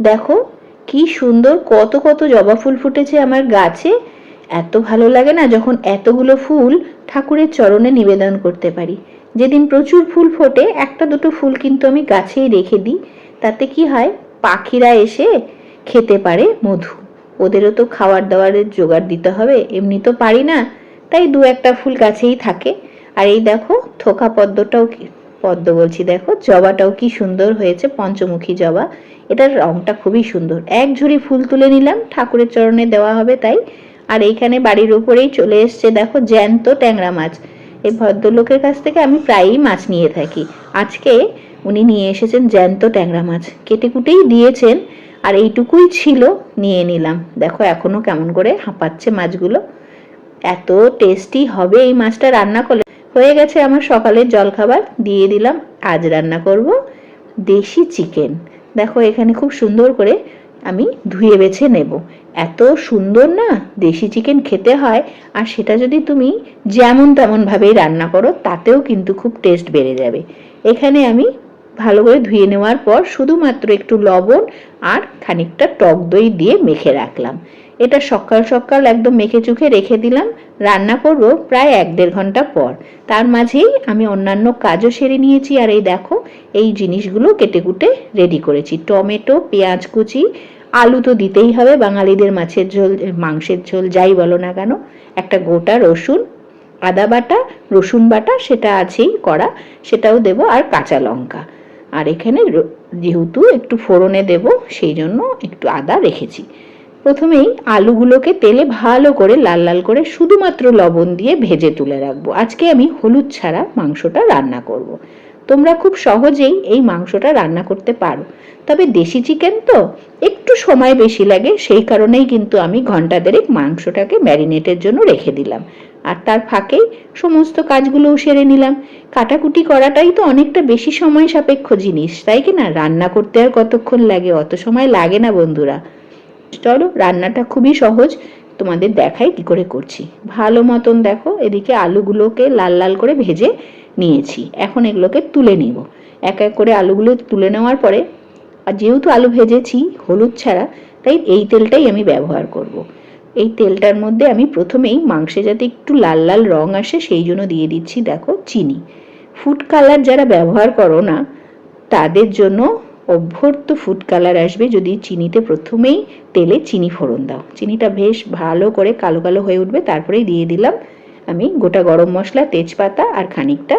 দেখো, কি সুন্দর, কত কত জবা ফুল ফুটেছে আমার গাছে। এত ভালো লাগে না যখন এতগুলো ফুল ঠাকুরের চরণে নিবেদন করতে পারি। যেদিন প্রচুর ফুল ফোটে, একটা দুটো ফুল কিন্তু আমি গাছেই রেখে দিই। তাতে কি হয়, পাখিরা এসে খেতে পারে মধু। ওদেরও তো খাবার দাবারের জোগাড় দিতে হবে, এমনি তো পারি না। তাই দু একটা ফুল গাছেই থাকে। আর এই দেখো, থোকা পদ্মটাও পদ্ম বলছি, দেখো, জবাটাও কি সুন্দর হয়েছে, পঞ্চমুখী জবা। এটার রংটা খুবই সুন্দর। এক ঝুড়ি ফুল তুলে নিলাম, ঠাকুরের চরণে দেওয়া হবে তাই। আর এইখানে বাড়ির উপরেই চলে এসছে, দেখো, জ্যান্ত ট্যাংরা মাছ। এই ভদ্রলোকের কাছ থেকে আমি প্রায়ই মাছ নিয়ে থাকি। আজকে উনি নিয়ে এসেছেন জ্যান্ত ট্যাংরা মাছ। কেটে কুটেই দিয়েছেন, আর এইটুকুই ছিল, নিয়ে নিলাম। দেখো, এখনও কেমন করে হাঁপাচ্ছে মাছগুলো। এত টেস্টি হবে এই মাছটা রান্না করলে। হয়ে গেছে আমার সকালের জলখাবার। দিয়ে দিলাম, আজ রান্না করব দেশি চিকেন। দেখো এখানে খুব সুন্দর করে আমি ধুয়ে বেছে নেব। এত সুন্দর না দেশি চিকেন খেতে হয়, আর সেটা যদি তুমি যেমন তেমনভাবেই রান্না করো, তাতেও কিন্তু খুব টেস্ট বেড়ে যাবে। এখানে আমি ভালো করে ধুয়ে নেওয়ার পর শুধুমাত্র একটু লবণ আর খানিকটা টক দই দিয়ে মেখে রাখলাম। এটা সকাল সকাল একদম মেখে চুখে রেখে দিলাম। রান্না করব প্রায় এক দেড় ঘণ্টা পর। তার মাঝেই আমি অন্যান্য কাজও সেরে নিয়েছি। আর এই দেখো, এই জিনিসগুলো কেটে কুটে রেডি করেছি। টমেটো, পেঁয়াজ কুচি, আলু তো দিতেই হবে। বাঙালিদের মাছের ঝোল, মাংসের ঝোল যাই বলো না কেন, একটা গোটা রসুন, আদা বাটা, রসুন বাটা, সেটা আছেই করা, সেটাও দেব। আর কাঁচা লঙ্কা। আর এখানে যেহেতু একটু ফোড়নে দেব, সেই জন্য একটু আদা রেখেছি। প্রথমেই আলুগুলোকে তেলে ভালো করে লাল লাল করে শুধুমাত্র লবণ দিয়ে ভেজে তুলে রাখব। আজকে আমি হলুদ ছাড়া মাংসটা রান্না করব। তোমরা খুব সহজেই এই মাংসটা রান্না করতে পারো। তবে দেশি চিকেন তো একটু সময় বেশি লাগে, সেই কারণেই কিন্তু আমি ঘণ্টা দেড়েক মাংসটাকে ম্যারিনেটের জন্য রেখে দিলাম। আর তার ফাঁকেই সমস্ত কাজগুলোও সেরে নিলাম। কাটাকুটি করাটাই তো অনেকটা বেশি সময় সাপেক্ষ জিনিস, তাই কি না? রান্না করতে আর কতক্ষণ লাগে? অত সময় লাগে না, বন্ধুরা। চলো, রান্নাটা খুবই সহজ। তোমাদের দেখাই কি করে করছি। ভালো মতন দেখো, এদিকে আলুগুলোকে লাল লাল করে ভেজে নিয়েছি। এখন এগুলোকে তুলে নিব। এক এক করে আলুগুলো তুলে নেওয়ার পরে, আর যেহেতু আলু ভেজেছি হলুদ ছাড়া, তাই এই তেলটাই আমি ব্যবহার করব। এই তেলটার মধ্যে আমি প্রথমেই মাংসে যাতে একটু লাল লাল রং আসে, সেই জন্য দিয়ে দিচ্ছি, দেখো, চিনি। ফুড কালার যারা ব্যবহার করো না, তাদের জন্য অভ্যর্থ ফুড কালার আসবে যদি চিনিতে প্রথমেই তেলে চিনি ফোড়ন দাও। চিনিটা বেশ ভালো করে কালো কালো হয়ে উঠবে, তারপরেই দিয়ে দিলাম আমি গোটা গরম মশলা, তেজপাতা আর খানিকটা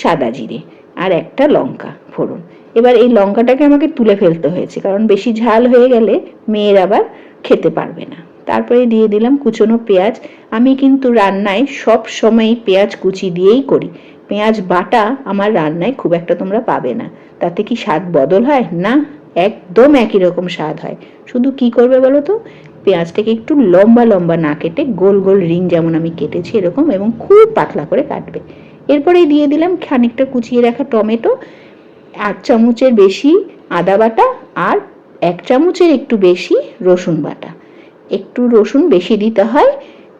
সাদা জিরে আর একটা লঙ্কা ফোড়ন। এবার এই লঙ্কাটাকে আমাকে তুলে ফেলতে হয়েছে, কারণ বেশি ঝাল হয়ে গেলে মেয়ের আবার খেতে পারবে না। তারপরে দিয়ে দিলাম কুচনো পেঁয়াজ। আমি কিন্তু রান্নায় সব সময় পেঁয়াজ কুচি দিয়েই করি। পেঁয়াজ বাটা আমার রান্নায় খুব একটা তোমরা পাবে না। তাতে কি স্বাদ বদল হয়? না, একদম একই রকম স্বাদ হয়। শুধু কি করবে বলো তো? পেঁয়াজটাকে একটু লম্বা লম্বা না কেটে গোল গোল রিং যেমন আমি কেটেছি এরকম এবং খুব পাতলা করে কাটবে। এরপরে দিয়ে দিলাম খানিকটা কুচিয়ে রাখা টমেটো, এক চামচের বেশি আদা বাটা আর এক চামচের একটু বেশি রসুন বাটা। একটু রসুন বেশি দিতে হয়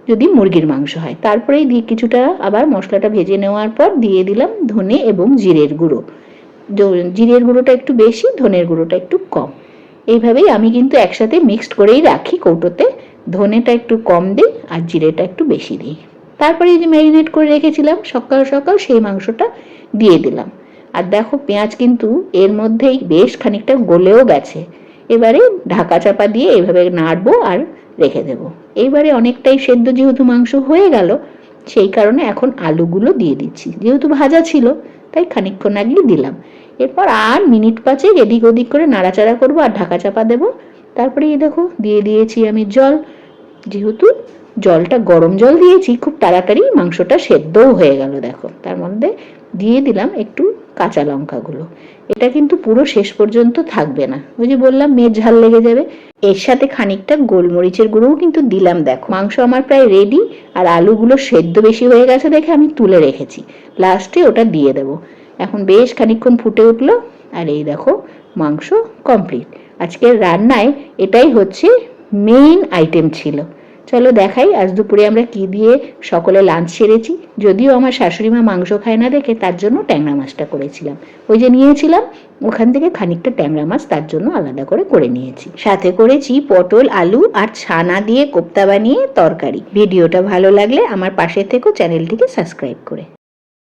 যদি মুরগির মাংস হয়। তারপরেই দিয়ে কিছুটা আবার মশলাটা ভেজে নেওয়ার পর দিয়ে দিলাম ধনে এবং জিরের গুঁড়ো। জিরের গুঁড়োটা একটু বেশি, ধনের গুঁড়োটা একটু কম। এইভাবেই আমি কিন্তু একসাথে মিক্সড করেই রাখি কৌটোতে। ধনেটা একটু কম দিই আর জিরেটা একটু বেশি দিই। তারপরে যে ম্যারিনেট করে রেখেছিলাম, সকাল সকাল সেই মাংসটা দিয়ে দিলাম। আর দেখো পেঁয়াজ কিন্তু এর মধ্যেই বেশ খানিকটা গলেও গেছে। এবারে ঢাকা চাপা দিয়ে এভাবে নাড়বো আর রেখে দেবো। এইবারে অনেকটাই সেদ্ধ যেহেতু মাংস হয়ে গেল, সেই কারণে এখন আলুগুলো দিয়ে দিচ্ছি। যেহেতু ভাজা ছিল, তাই খানিকক্ষণ আগেই দিলাম। এরপর আর মিনিট পাঁচেক এদিক ওদিক করে নাড়াচাড়া করব আর ঢাকা চাপা দেবো। তারপরে এই দেখো, দিয়ে দিয়েছি আমি জল। যেহেতু জলটা গরম জল দিয়েছি, খুব তাড়াতাড়ি মাংসটা সেদ্ধও হয়ে গেল, দেখো। তার মধ্যে দিয়ে দিলাম একটু কাঁচা লঙ্কাগুলো। এটা কিন্তু পুরো শেষ পর্যন্ত থাকবে না। ওই যে বললাম, মেয়ের ঝাল লেগে যাবে। এর সাথে খানিকটা গোলমরিচের গুঁড়োও কিন্তু দিলাম, দেখো। মাংস আমার প্রায় রেডি আর আলুগুলো সেদ্ধ বেশি হয়ে গেছে দেখে আমি তুলে রেখেছি। লাস্টে ওটা দিয়ে দেবো। এখন বেশ খানিকক্ষণ ফুটে উঠল, আর এই দেখো, মাংস কমপ্লিট আজকের রান্নায় এটাই হচ্ছে মেইন আইটেম ছিল। চলো দেখাই আজ দুপুরে আমরা কি দিয়ে সকলে লাঞ্চ সেরেছি। যদিও আমার শাশুড়ি মা মাংস খায় না দেখে তার জন্য ট্যাংরা মাছটা করেছিলাম। ওই যে নিয়েছিলাম, ওখান থেকে খানিকটা ট্যাংরা মাছ তার জন্য আলাদা করে করে নিয়েছি। সাথে করেছি পটল, আলু আর ছানা দিয়ে কোপ্তা বানিয়ে তরকারি। ভিডিওটা ভালো লাগলে আমার পাশে থেকেও চ্যানেলটিকে সাবস্ক্রাইব করে।